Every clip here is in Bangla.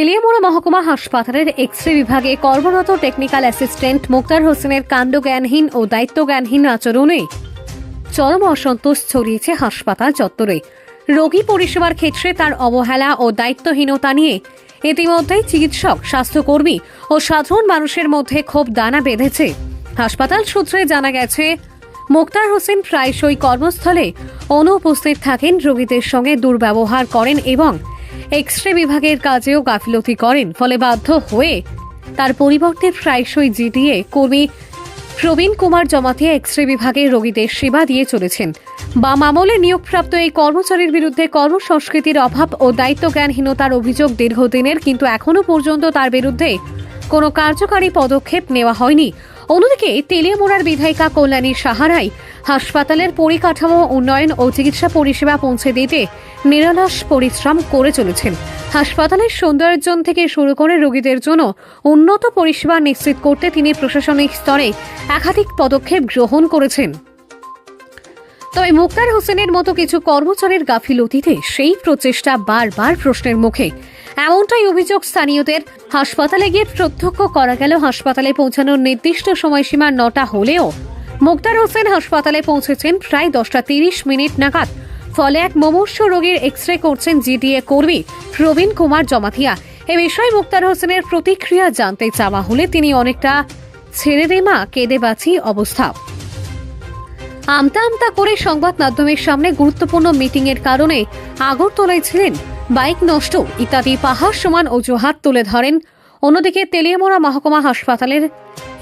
তেলিয়ামুড়া মহকুমা হাসপাতালের এক্স রে বিভাগে কর্মরত টেকনিক্যাল অ্যাসিস্ট্যান্ট মুক্তার হোসেনের কাণ্ডজ্ঞানহীন ও দায়িত্বজ্ঞানহীন আচরণে চরম অসন্তোষ ছড়িয়েছে হাসপাতাল চত্বরে। রোগী পরিষেবার ক্ষেত্রে তার অবহেলা ও দায়িত্বহীনতা নিয়ে ইতিমধ্যেই চিকিৎসক, স্বাস্থ্যকর্মী ও সাধারণ মানুষের মধ্যে ক্ষোভ দানা বেঁধেছে। হাসপাতাল সূত্রে জানা গেছে, মোক্তার হোসেন প্রায়শই কর্মস্থলে অনুপস্থিত থাকেন রোগীদের সঙ্গে দুর্ব্যবহার করেন এবং এক্স রে বিভাগের কাজেও গাফিলতি করেন, ফলে বাধ্য হয়ে তার পরিবর্তে প্রায়শই জিটিএ কর্মী প্রবীণ কুমার জমাতিয়া এক্স রে বিভাগে রোগীদের সেবা দিয়ে চলেছেন। বাম আমলে নিয়োগপ্রাপ্ত এই কর্মচারীর বিরুদ্ধে কর্মসংস্কৃতির অভাব ও দায়িত্বজ্ঞানহীনতার অভিযোগ দীর্ঘদিনের, কিন্তু এখনও পর্যন্ত তার বিরুদ্ধে কোনো কার্যকারী পদক্ষেপ নেওয়া হয়নি। অন্যদিকে তেলিয়ামোড়ার বিধায়িকা কল্যাণী সাহারাই হাসপাতালের পরিকাঠামো, উন্নয়ন ও চিকিৎসা পরিষেবা পৌঁছে দিতে নিরলস পরিশ্রম করে চলেছেন। হাসপাতালের সৌন্দর্যন থেকে শুরু করে রোগীদের জন্য উন্নত পরিষেবা নিশ্চিত করতে তিনি প্রশাসনিক স্তরে একাধিক পদক্ষেপ গ্রহণ করেছেন। তবে মুক্তার হোসেনের মতো কিছু কর্মচারীর গাফিলতিতে সেই প্রচেষ্টা বারবার প্রশ্নের মুখে। এমনটাই অভিযোগ স্থানীয়দের। হাসপাতালে গিয়ে প্রত্যক্ষ করা গেল, হাসপাতালে পৌঁছানোর নির্দিষ্ট সময়সীমা নটা হলেও। মুক্তার হোসেন হাসপাতালে পৌঁছেছেন প্রায় দশটা তিরিশ মিনিট নাগাদ। ফলে এক মুমূর্ষ রোগীর এক্স রে করছেন জিডিএ কর্মী প্রবীণ কুমার জমাথিয়া এ বিষয়ে মুক্তার হোসেনের প্রতিক্রিয়া জানতে চাওয়া হলে তিনি অনেকটা ছেড়ে দে মা, কেঁদে বাঁচি অবস্থা। আমতা আমতা করে সংবাদ মাধ্যমের সামনে গুরুত্বপূর্ণ মিটিং এর কারণে আগরতলায় ছিলেন। বাইক নষ্ট, ইত্যাদি পাহাড় সমান অজুহাত তুলে ধরেন। অন্যদিকে তেলিয়ামোড়া মহকুমা হাসপাতালের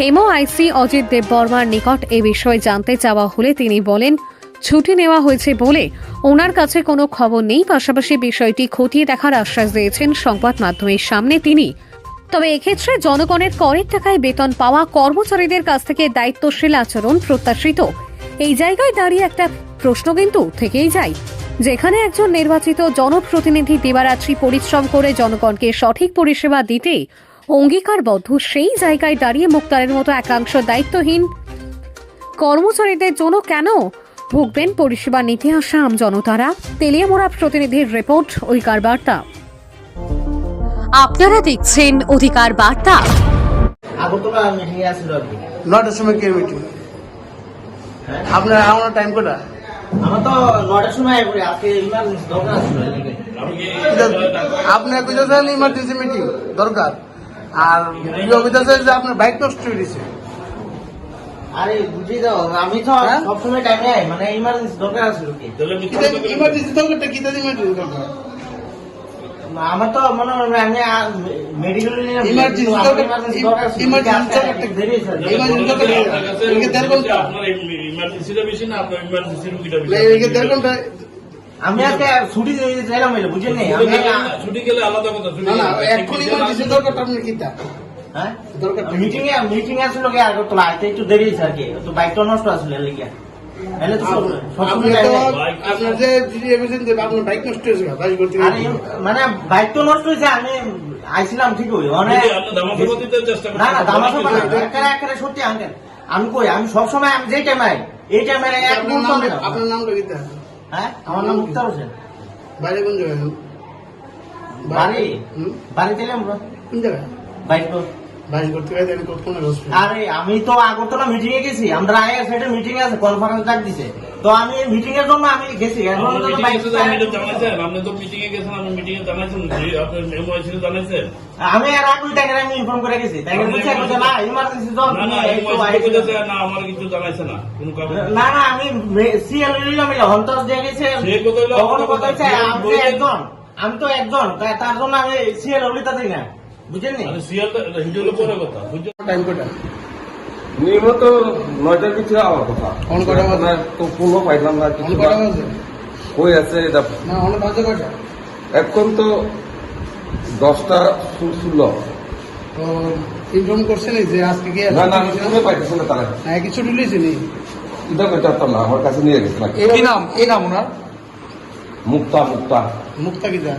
এমওআইসি অজিত দেব বর্মার নিকট এ বিষয়ে জানতে চাওয়া হলে তিনি বলেন, ছুটি নেওয়া হয়েছে বলে ওনার কাছে কোনো খবর নেই। পাশাপাশি বিষয়টি খতিয়ে দেখার আশ্বাস দিয়েছেন সংবাদ মাধ্যমের সামনে তিনি। তবে এক্ষেত্রে জনগণের করের টাকায় বেতন পাওয়া কর্মচারীদের কাছ থেকে দায়িত্বশীল আচরণ প্রত্যাশিত। এই জায়গায় দাঁড়িয়ে একটা প্রশ্ন কিন্তু থেকেই যায় যেখানে একজন নির্বাচিত জনপ্রতিনিধি দিবারাত্রি পরিশ্রম করে জনগণকে সঠিক পরিষেবা দিতে অঙ্গীকারবদ্ধ সেই জায়গায় দাঁড়িয়ে মুক্তারের মতো একাংশ দায়িত্বহীন। কর্মচারীদের জন্য কেন ভুগবেন পরিষেবা নিতে আসা আম জনতারা? তেলিয়ামোড়া প্রতিনিধির রিপোর্ট অধিকার বার্তা। আপনারা দেখছেন অধিকার বার্তা। আগরতলা মিটিং কি নটার সময় কে মিটিং? আপনার আমার টাইম কটা আমার তো নটার সময় আজকে। আপনার কইতেছেন ইমার্জেন্সি মিটিং দরকার। আর ইয়ে কইতেছে যে আপনার বাইক নষ্ট হয়ে গেছে। আরে বুঝি দাও আমি তো হ্যাঁ? সবসময় টাইমে মানে ইমার্জেন্সি দরকার আসছিল কি ইমার্জেন্সি দরকারটা? কি ইমার্জেন্সি দরকার? আমার তো মনে হয় আমি মেডিকেল দরকার- দরকার আমি আজকে ছুটি চাইলাম বুঝেন নি? ছুটি গেলে আলাদা কথা না না এখন ইমার্জেন্সি দরকারটা আপনার কি হ্যাঁ? দরকারটা কি? মিটিং এ মিটিং এ আসছিল কি আগরতলা আইতে একটু দেরি হয়েছে আর কি তো বাইকটা নষ্ট আসছিল এলে সবসময় মানে বাইক তো নষ্ট হয়েছে আমি আইছিলাম ঠিক না সত্যি আঙ্কেল। আমি কই আমি সব সময় আমি যেই টাইমে আই এই টাইমে এক। আপনার নামটা কি হ্যাঁ আমার নাম মুক্তার হোসেন। বাইরে কোন জায়গায়? বাড়ি? বাড়ি দিলাম কোন জায়গায়? বাইক আমি আরে আমি তো আগরতলা মিটিং এ গেছি আমরা আয়ের সাইডে মিটিং আছে কনফারেন্স ডাক দিছে। তো আমি মিটিং এর জন্য আমি গেছি এখন আপনি তো মিটিং এ গেছেন আপনি মিটিং এ জানাইছেন আপনার মেমো আছে জানাইছেন। আমি আর আগে তাকে আমি ইনফর্ম করে গেছি। তাকে বলছে বলছে, না ইমার্জেন্সি জল না না এই তো মেমো আইছে। আছে না আমার কিছু জানাইছে না কোনো কারণ না না আমি সিএল হন্তস দিয়ে গেছে। সে কথা হলো তো একজন আমি তো একজন তার জন্য আমি সিএল অলিতা দিই না। বুঝেন নি আরে সিয়ালটা হিজো হলো পরে কথা। বুঝছ টাইম নিয়মিত নয়টার আমার কথা। তো কোনো পাইলাম না কিছু কই আছে এটা? এখন তো দশটা ষোলো। যে আজকে কি না না আমি পাইতেছি না তারা হ্যাঁ কিছু ঢুলেছে নি এটা না আমার কাছে নিয়ে গেছিলাম কি নাম? এই নাম ওনার? মুক্তা মুক্তা। মুক্তা গীতা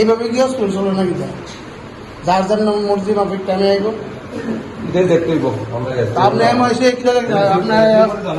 এইভাবে গিয়ে স্কুল চলে না গীতা যার যার নাম মর্জি মাফিক টাইমে আইব। এটাই দেখতেই আমরা তা আপনি এমন এসে আপনার